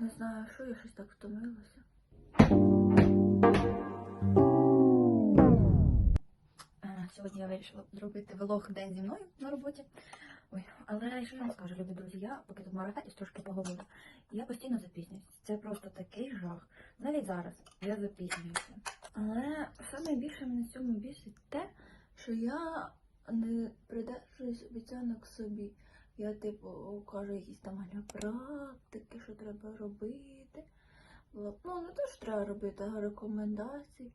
Не знаю, що я щось так втомилася. Е, Сьогодні я вирішила зробити влог день зі мною на роботі. Ой, але що я вам скажу, любі друзі, я поки тут марафетів трошки поговорю. Я постійно запізнююсь. Це просто такий жах. Навіть зараз я запізнююся. Але саме більше мене в цьому бісить те, що я не придержуюсь обіцянок собі. Я, типу, кажу якісь там аля практики, що треба робити. Ну, не те, що треба робити, а рекомендацій.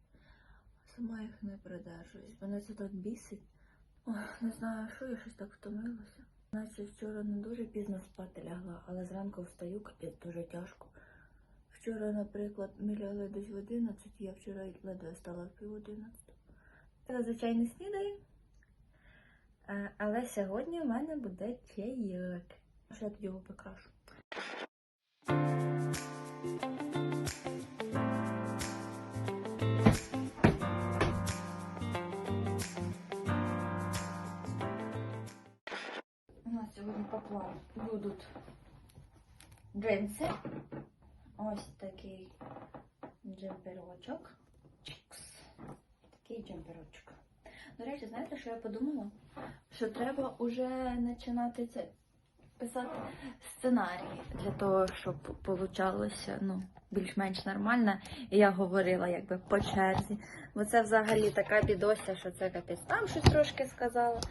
Сама їх не придержуюсь. Мене це так бісить. Ой, не знаю, що я щось так втомилася. Наче вчора не дуже пізно спати лягла, але зранку встаю, капець дуже тяжко. Вчора, наприклад, ми лягли десь в 11, я вчора ледве стала в пів 11. Це звичайно снідаю. Але сьогодні в мене буде чайок. Я тоді його прикрашу? У нас сьогодні по плану будуть джинси. Ось такий джемперочок. Такий джемперочок. До речі, знаєте, що я подумала? Що треба вже починати це писати сценарії для того, щоб получалося ну, більш-менш нормально. І я говорила якби по черзі. Бо це взагалі така бідося, що це капець. Там щось трошки сказала,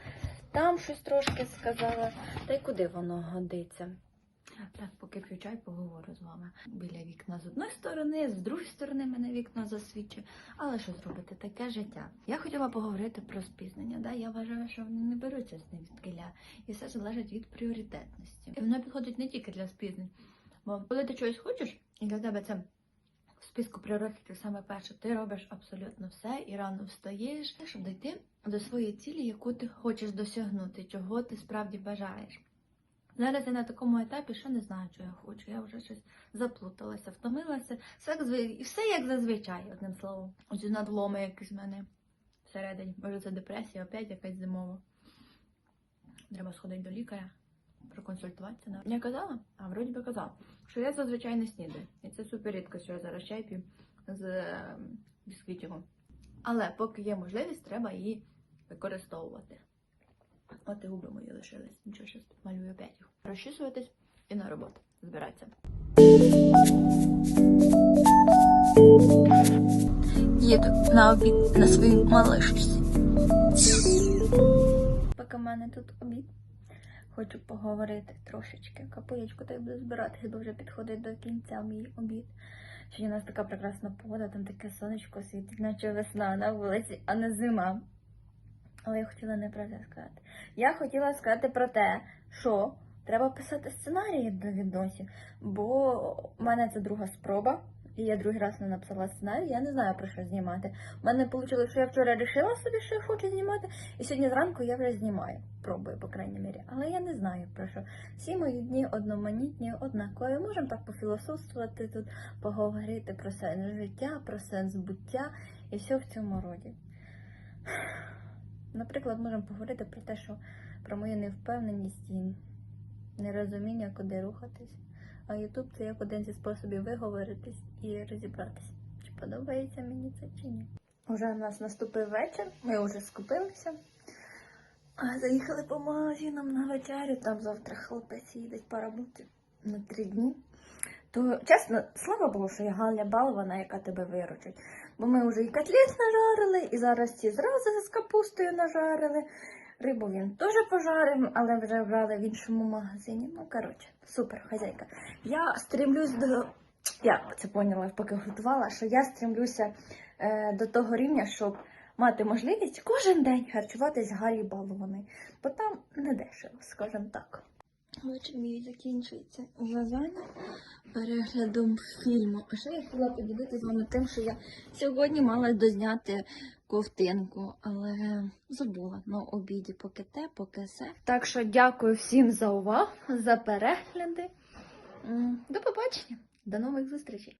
там щось трошки сказала. Та й куди воно годиться? Так, поки п'ю чай, поговорю з вами. Біля вікна з одної сторони, з другої сторони мене вікно засвічує. Але що зробити? Таке життя. Я хотіла поговорити про спізнення. Да? Я вважаю, що вони не беруться з ним звідкиля. І все залежить від пріоритетності. І воно підходить не тільки для спізнень. Бо коли ти чогось хочеш, і для тебе це в списку пріоритетів саме перше, ти робиш абсолютно все і рано встаєш, щоб дійти до своєї цілі, яку ти хочеш досягнути, чого ти справді бажаєш. Зараз я на такому етапі, що не знаю, що я хочу. Я вже щось заплуталася, втомилася. Все, все як зазвичай, одним словом. Ось надломи якісь в мене всередині. Може, це депресія, опять якась зимова. Треба сходити до лікаря, проконсультуватися. Я казала, а вроді би казала, що я зазвичай не снідаю. І це супер рідко, що я зараз чай п'ю з е, бісквітиком. Але поки є можливість, треба її використовувати. От і губи мої лишились. Нічого, щас малюю опять. Розчісуватись і на роботу. Збиратися. Їду на обід на своїй малишці. Поки в мене тут обід. Хочу поговорити трошечки. Капуєчку та й буду збиратися, бо вже підходить до кінця мій обід. Сьогодні у нас така прекрасна погода, там таке сонечко світить, наче весна на вулиці, а не зима. Але я хотіла не про це сказати. Я хотіла сказати про те, що треба писати сценарії до відосів, бо в мене це друга спроба, і я другий раз не написала сценарій, я не знаю про що знімати. У мене вийшло, що я вчора вирішила собі, що я хочу знімати, і сьогодні зранку я вже знімаю. Пробую, по крайній мірі. Але я не знаю про що. Всі мої дні одноманітні, однакові. Можемо так пофілософствувати тут, поговорити про сенс життя, про сенс буття і все в цьому роді. Наприклад, можемо поговорити про те, що про мою невпевненість нерозуміння, куди рухатись. А Ютуб це як один зі способів виговоритись і розібратись, чи подобається мені це чи ні. Уже у нас наступив вечір, ми вже скупилися. А заїхали по магазинам на вечерю, там завтра хлопець їдеть поработи на три дні. То чесно, слава Богу, що я Галя балована, яка тебе виручить. Бо ми вже і котлет нажарили, і зараз ці зрази з капустою нажарили. Рибу він теж пожарив, але вже брали в іншому магазині. Ну, коротше, супер, хазяйка. Я стрімлюсь до. Я це поняла, поки готувала, що я стрімлюся е, до того рівня, щоб мати можливість кожен день харчуватись Галі балований. Бо там не дешево, скажімо так. Вечір мій закінчується завдання переглядом фільму. А ще я хотіла поділитися з вами тим, що я сьогодні мала дозняти ковтинку, але забула на обіді, поки те, поки все. Так що дякую всім за увагу, за перегляди. До побачення, до нових зустрічей.